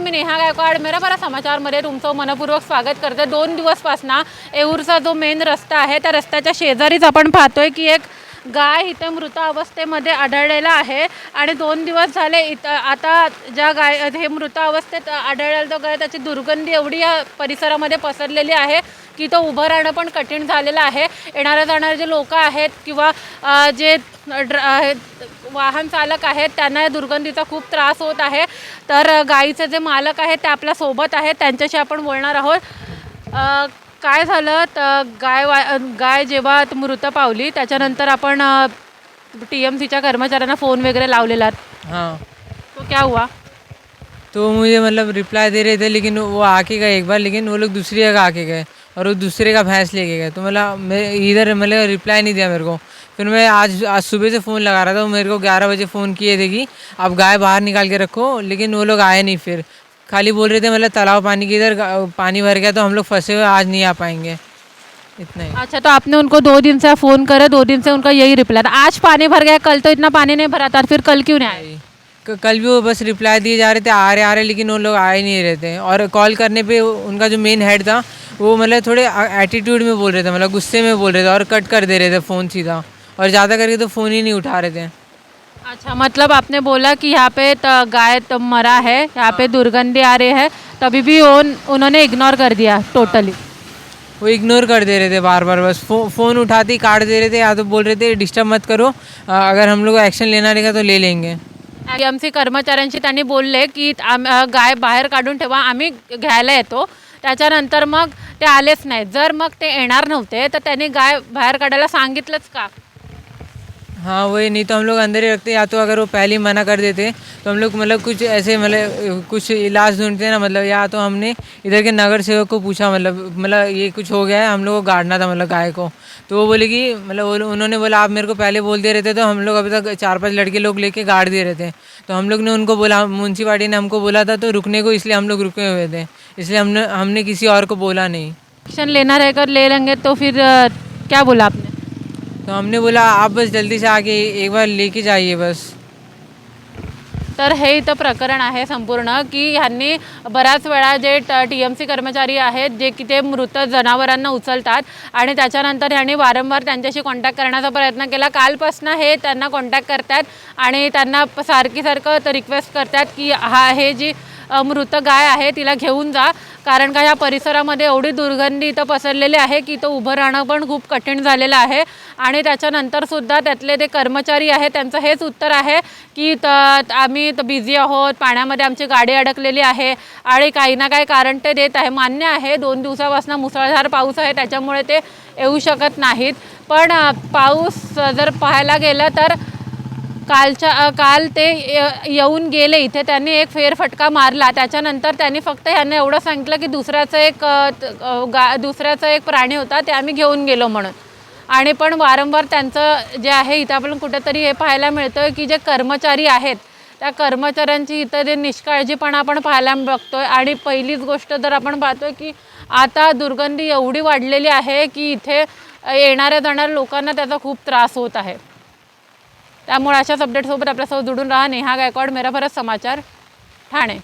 मी नेहा गायकवाड मेराबरा समाचारमध्ये तुमचं मनपूर्वक स्वागत करते. दोन दिवसपासनं येऊरचा जो मेन रस्ता आहे त्या रस्त्याच्या शेजारीच आपण पाहतोय की एक गाय इथे मृत अवस्थेमध्ये आढळलेला आहे. आणि दोन दिवस झाले इथं आता ज्या गाय हे मृत अवस्थेत आढळलेलं तो गाय त्याची दुर्गंधी एवढी या परिसरामध्ये पसरलेली आहे की तो उभं राहणं पण कठीण झालेलं आहे. येणाऱ्या जाणारे जे लोक आहेत किंवा जे ड्र वाहन चालक आहेत त्यांना या दुर्गंधीचा खूप त्रास होत आहे. तर गाईचे जे मालक आहेत ते आपल्यासोबत आहेत. त्यांच्याशी आपण बोलणार आहोत. काय झालं? तर गाय वा गाय जेव्हा मृत पावली त्याच्यानंतर आपण टी एम सीच्या कर्मचाऱ्यांना फोन वगैरे लावलेला. हाँ. तो क्या हुआ? तो मुझे मतलब रिप्लाई दे रहे थे लेकिन वो आके गए एक बार लेकिन वो लोग दूसरी जगह आके गए और वो दूसरे का भैंस लेके गए। तो मतलब मैं इधर मतलब रिप्लाई नहीं दिया मेरे को। फिर मैं आज आज सुबह से फ़ोन लगा रहा था वो मेरे को ग्यारह बजे फ़ोन किए थे कि आप गाय बाहर निकाल के रखो लेकिन वो लोग आए नहीं फिर। खाली बोल रहे थे मतलब तालाब पानी के इधर पानी भर गया तो हम लोग फंसे हुए आज नहीं आ पाएँगे। इतना ही। अच्छा तो आपने उनको दो दिन से फ़ोन करे दो दिन से उनका यही रिप्लाई था। आज पानी भर गया कल तो इतना पानी नहीं भरा था फिर कल क्यों नहीं आए? क- कल भी वो बस रिप्लाई दिए जा रहे थे आ रहे आ रहे लेकिन वो लोग आ ही नहीं रहे थे और कॉल करने पे उनका जो मेन हेड था वो मतलब थोड़े एटीट्यूड में बोल रहे थे मतलब गुस्से में बोल रहे थे और कट कर दे रहे थे फ़ोन सीधा। और ज़्यादा करके तो फ़ोन ही नहीं उठा रहे थे। अच्छा मतलब आपने बोला कि यहाँ पे त- गाय तो मरा है यहाँ पे दुर्गंधी आ रही है तभी भी उन, उन्होंने इग्नोर कर दिया टोटली वो इग्नोर कर दे रहे थे बार बार बस फो, फ़ोन उठाते ही काट दे रहे थे या तो बोल रहे थे डिस्टर्ब मत करो अगर हम लोग एक्शन लेना रहेगा तो ले लेंगे। एम सी कर्मचाऱ्यांशी त्यांनी बोलले की आम गाय बाहेर काढून ठेवा आम्ही घ्यायला येतो. त्याच्यानंतर मग ते आलेच नाहीत. जर मग ते येणार नव्हते तर त्यांनी गाय बाहेर काढायला सांगितलंच का? हाँ वही, नहीं तो हम लोग अंदर ही रखते या तो अगर वो पहले ही मना कर देते तो हम लोग मतलब कुछ ऐसे मतलब कुछ इलाज ढूंढते ना मतलब या तो हमने इधर के नगर सेवक को पूछा मतलब मतलब ये कुछ हो गया है, हम लोग को गाड़ना था मतलब गाय को। तो वो बोले कि मतलब उन्होंने बोला, आप मेरे को पहले बोल दे रहे थे तो हम लोग अभी तक चार पाँच लड़के लोग लेके गाड़ दे रहे थे। तो हम लोग ने उनको बोला म्यूनसिपाली ने हमको बोला था तो रुकने को इसलिए हम लोग रुके हुए थे। इसलिए हमने हमने किसी और को बोला नहीं। एक्शन लेना रहेगा ले लेंगे तो फिर क्या बोला आपने? तो हमने बोला आप बस जल्दी से आके एक बार लेके जाइए बस. तर हे इथं प्रकरण आहे संपूर्ण की ह्यांनी बऱ्याच वेळा जे टी एम सी कर्मचारी आहेत जे की ते मृत जनावरांना उचलतात आणि त्याच्यानंतर ह्यांनी वारंवार त्यांच्याशी कॉन्टॅक्ट करण्याचा प्रयत्न केला. कालपासनं हे त्यांना कॉन्टॅक्ट करतात आणि त्यांना सारखीसारखं सारखी सारखं रिक्वेस्ट करतात की हा हे जी मृत गाय आहे तिला घेऊन जा. कारण का ह्या परिसरामध्ये एवढी दुर्गंधी इथं पसरलेली आहे की इथं उभं राहणं पण खूप कठीण झालेलं आहे. आणि त्याच्यानंतरसुद्धा त्यातले ते कर्मचारी आहेत त्यांचं हेच उत्तर आहे की त आम्ही बिझी आहोत पाण्यामध्ये आमची गाडी अडकलेली आहे. आणि काही ना काही कारण ते देत आहे. मान्य आहे दोन दिवसापासून मुसळधार पाऊस आहे त्याच्यामुळे ते येऊ शकत नाहीत. पण पाऊस जर पाहायला गेलं तर कालच्या काल ते य- येऊन गेले इथे त्यांनी एक फेरफटका मारला. त्याच्यानंतर त्यांनी फक्त ह्यांना एवढं सांगितलं की दुसऱ्याचं एक त- गा दुसऱ्याचा एक प्राणी होता ते आम्ही घेऊन गेलो म्हणून. आणि पण वारंवार त्यांचं जे आहे इथं आपण कुठेतरी हे पाहायला मिळतं की जे कर्मचारी आहेत त्या कर्मचाऱ्यांची इथं जे निष्काळजीपणा आपण पाहायला बघतो आहे आणि पहिलीच गोष्ट जर आपण पाहतोय की आता दुर्गंधी एवढी वाढलेली आहे की इथे येणाऱ्या जाणाऱ्या लोकांना त्याचा खूप त्रास होत आहे. त्यामुळे अशाच अपडेटसोबत आपल्यासोबत जुडून राहा. नेहा गायकवाड मेरा भारत समाचार ठाणे.